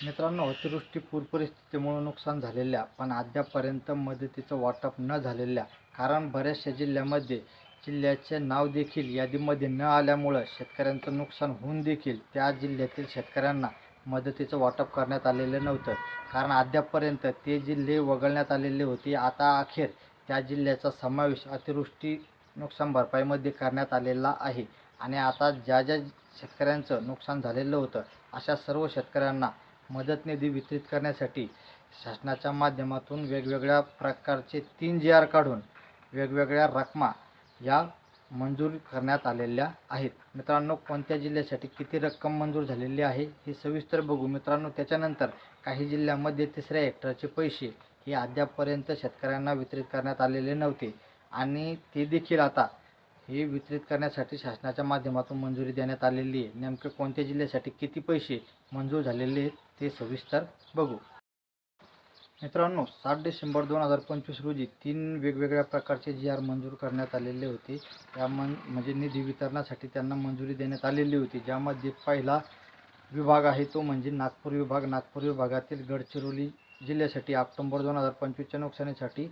मित्रांनो अतिवृष्टी पूर परिस्थितीमुळे नुकसान झालेल्या पण अद्यापर्यंत मदतीचं वाटप न झालेल्या कारण बऱ्याचशा जिल्ह्यामध्ये जिल्ह्याचे नाव देखील यादीमध्ये न आल्यामुळं शेतकऱ्यांचं नुकसान होऊन देखील त्या जिल्ह्यातील शेतकऱ्यांना मदतीचं वाटप करण्यात आलेलं नव्हतं. कारण अद्यापपर्यंत ते जिल्हे वगळण्यात आलेले होते. आता अखेर त्या जिल्ह्याचा समावेश अतिवृष्टी नुकसान भरपाईमध्ये करण्यात आलेला आहे. आणि आता ज्या ज्या शेतकऱ्यांचं नुकसान झालेलं होतं अशा सर्व शेतकऱ्यांना मदत निधी वितरित करण्यासाठी शासनाच्या माध्यमातून वेगवेगळ्या प्रकारचे तीन जी आर काढून वेगवेगळ्या रकमा या मंजूर करण्यात आलेल्या आहेत. मित्रांनो कोणत्या जिल्ह्यासाठी किती रक्कम मंजूर झालेली आहे हे सविस्तर बघू. मित्रांनो त्याच्यानंतर काही जिल्ह्यामध्ये तिसऱ्या हेक्टरचे पैसे हे अद्यापपर्यंत शेतकऱ्यांना वितरित करण्यात आलेले नव्हते आणि ते देखील आता हे वितरित करण्यासाठी शासनाच्या माध्यमातून मंजुरी देण्यात आलेली आहे. नेमके कोणत्या जिल्ह्यासाठी किती पैसे मंजूर झालेले आहेत ते सविस्तर बघू. मित्रांनो सात डिसेंबर दोन हजार पंचवीस रोजी तीन वेगवेगळ्या प्रकारचे जी आर मंजूर करण्यात आलेले होते. त्या मन म्हणजे निधी वितरणासाठी त्यांना मंजुरी देण्यात आलेली होती. ज्यामध्ये पहिला विभाग आहे तो म्हणजे नागपूर विभाग. नागपूर विभागातील गडचिरोली जिल्ह्यासाठी ऑक्टोंबर दोन हजार पंचवीसच्या नुकसानीसाठी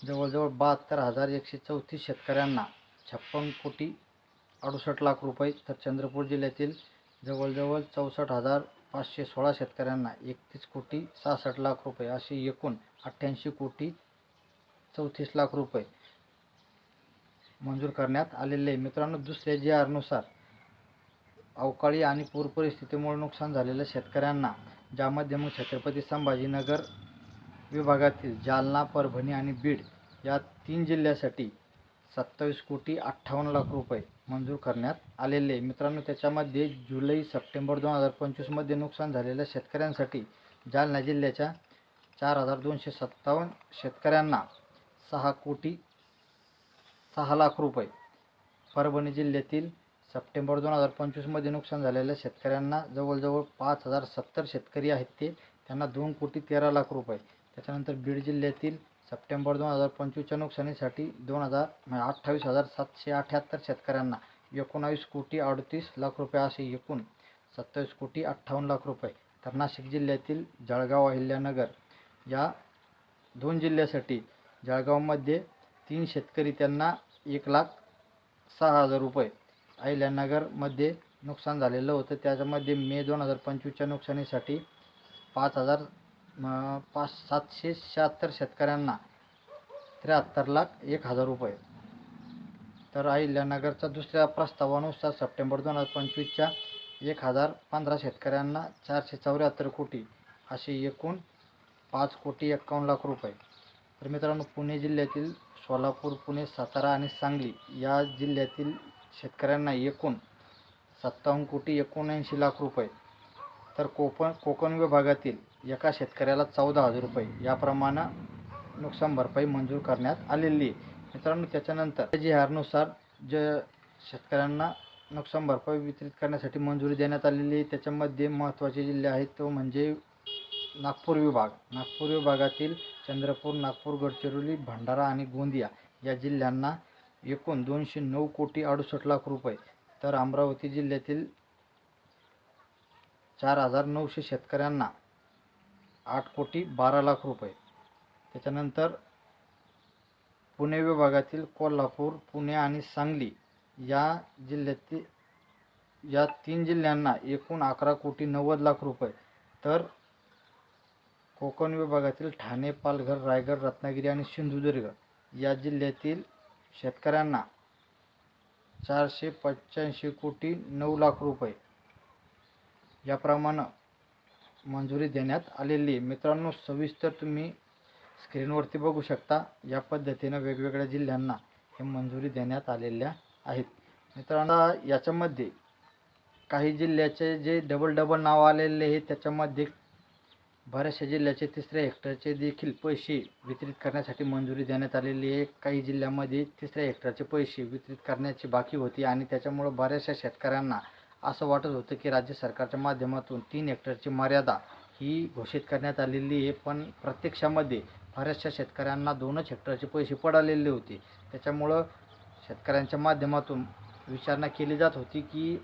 जवळजवळ बहात्तर हजार एकशे चौतीस शेतकऱ्यांना छप्पन कोटी अडुसष्ट लाख रुपये तर चंद्रपूर जिल्ह्यातील जवळजवळ चौसष्ट हजार पाचशे सोळा शेतकऱ्यांना एकतीस कोटी सहासष्ट लाख रुपये असे एकूण अठ्ठ्याऐंशी कोटी चौतीस लाख रुपये मंजूर करण्यात आलेले आहे. मित्रांनो दुसऱ्या जी आरनुसार अवकाळी आणि पूर परिस्थितीमुळे नुकसान झालेल्या शेतकऱ्यांना ज्यामध्ये मग छत्रपती संभाजीनगर विभागातील जालना परभणी आणि बीड या तीन जिल्ह्यासाठी सत्तावीस कोटी अठ्ठावन्न लाख रुपये मंजूर करण्यात आलेले. आहे. मित्रांनो त्याच्यामध्ये जुलै सप्टेंबर दोन हजार पंचवीसमध्ये नुकसान झालेल्या शेतकऱ्यांसाठी जालना जिल्ह्याच्या चार हजार दोनशे सत्तावन्न शेतकऱ्यांना सहा कोटी सहा लाख रुपये. परभणी जिल्ह्यातील सप्टेंबर दोन हजार पंचवीसमध्ये नुकसान झालेल्या शेतकऱ्यांना जवळजवळ पाच हजार सत्तर शेतकरी आहेत ते. त्यांना दोन कोटी तेरा लाख रुपये. त्याच्यानंतर बीड जिल्ह्यातील सप्टेंबर दोन हजार पंचवीसच्या नुकसानीसाठी दोन हजार म्हणजे अठ्ठावीस हजार सातशे अठ्याहत्तर शेतकऱ्यांना एकोणावीस कोटी अडतीस लाख रुपये असे एकूण सत्तावीस कोटी अठ्ठावन्न लाख रुपये तर नाशिक जिल्ह्यातील जळगाव अहिल्यानगर या दोन जिल्ह्यासाठी जळगावमध्ये तीन शेतकरी त्यांना एक लाख सहा हजार रुपये अहिल्यानगरमध्ये नुकसान झालेलं होतं. त्याच्यामध्ये मे दोन हजार पंचवीसच्या नुकसानीसाठी पाच हजार पाच सातशे शहात्तर शेतकऱ्यांना त्र्याहत्तर लाख एक हजार रुपये. तर अहिल्यानगरचा दुसऱ्या प्रस्तावानुसार सप्टेंबर दोन हजार पंचवीसच्या एक हजार पंधरा शेतकऱ्यांना चारशे चौऱ्याहत्तर कोटी असे एकूण पाच कोटी एक्कावन्न लाख रुपये. तर मित्रांनो पुणे जिल्ह्यातील सोलापूर पुणे सातारा आणि सांगली या जिल्ह्यातील शेतकऱ्यांना एकूण सत्तावन्न कोटी एकोणऐंशी लाख रुपये. तर कोकण कोकण विभागातील एका शेतकऱ्याला चौदा हजार रुपये याप्रमाणे नुकसान भरपाई मंजूर करण्यात आलेली आहे. मित्रांनो त्याच्यानंतर जी हारनुसार जे शेतकऱ्यांना नुकसान भरपाई वितरित करण्यासाठी मंजुरी देण्यात आलेली आहे त्याच्यामध्ये महत्त्वाचे जिल्हे आहेत तो म्हणजे नागपूर विभाग. नागपूर विभागातील चंद्रपूर नागपूर गडचिरोली भंडारा आणि गोंदिया या जिल्ह्यांना एकूण दोनशे नऊ कोटी अडुसष्ट लाख रुपये. तर अमरावती जिल्ह्यातील चार हजार नऊशे शेतकऱ्यांना आठ कोटी बारा लाख रुपये. त्याच्यानंतर पुणे विभागातील कोल्हापूर पुणे आणि सांगली या जिल्ह्यातील या तीन जिल्ह्यांना एकूण अकरा कोटी नव्वद लाख रुपये. तर कोकण विभागातील ठाणे पालघर रायगड रत्नागिरी आणि सिंधुदुर्ग या जिल्ह्यातील शेतकऱ्यांना चारशे पंच्याऐंशी कोटी नऊ लाख रुपये. याप्रमाणे मंजुरी देण्यात आलेली आहे. मित्रांनो सविस्तर तुम्ही स्क्रीनवरती बघू शकता. या पद्धतीनं वेगवेगळ्या जिल्ह्यांना हे मंजुरी देण्यात आलेल्या आहेत. मित्रांनो याच्यामध्ये काही जिल्ह्याचे जे डबल डबल नाव आलेले हे त्याच्यामध्ये बऱ्याचशा जिल्ह्याचे तिसऱ्या हेक्टरचे देखील पैसे वितरित करण्यासाठी मंजुरी देण्यात आलेली आहे. काही जिल्ह्यामध्ये तिसऱ्या हेक्टरचे पैसे वितरित करण्याची बाकी होती आणि त्याच्यामुळं बऱ्याचशा शेतकऱ्यांना असं वाटत होतं की राज्य सरकारच्या माध्यमातून तीन हेक्टरची मर्यादा ही घोषित करण्यात आलेली आहे. पण प्रत्यक्षामध्ये बऱ्याचशा शेतकऱ्यांना दोनच हेक्टरचे पैसे पडालेले होते. त्याच्यामुळं शेतकऱ्यांच्या माध्यमातून विचारणा केली जात होती की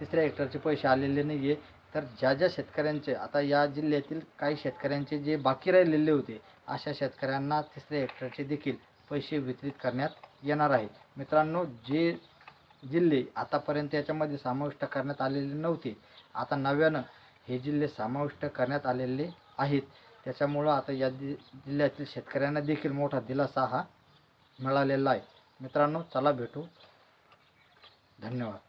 तिसऱ्या हेक्टरचे पैसे आलेले नाही आहे तर ज्या ज्या शेतकऱ्यांचे आता या जिल्ह्यातील काही शेतकऱ्यांचे जे बाकी राहिलेले होते अशा शेतकऱ्यांना तिसऱ्या हेक्टरचे देखील पैसे वितरित करण्यात येणार आहे. मित्रांनो जे जिल्हे आतापर्यंत याच्यामध्ये समाविष्ट करण्यात आलेले नव्हते. आता नव्यानं हे जिल्हे समाविष्ट करण्यात आलेले आहेत. त्याच्यामुळं आता या जि जिल्ह्यातील शेतकऱ्यांना देखील मोठा दिलासा हा मिळालेला आहे. मित्रांनो चला भेटू. धन्यवाद.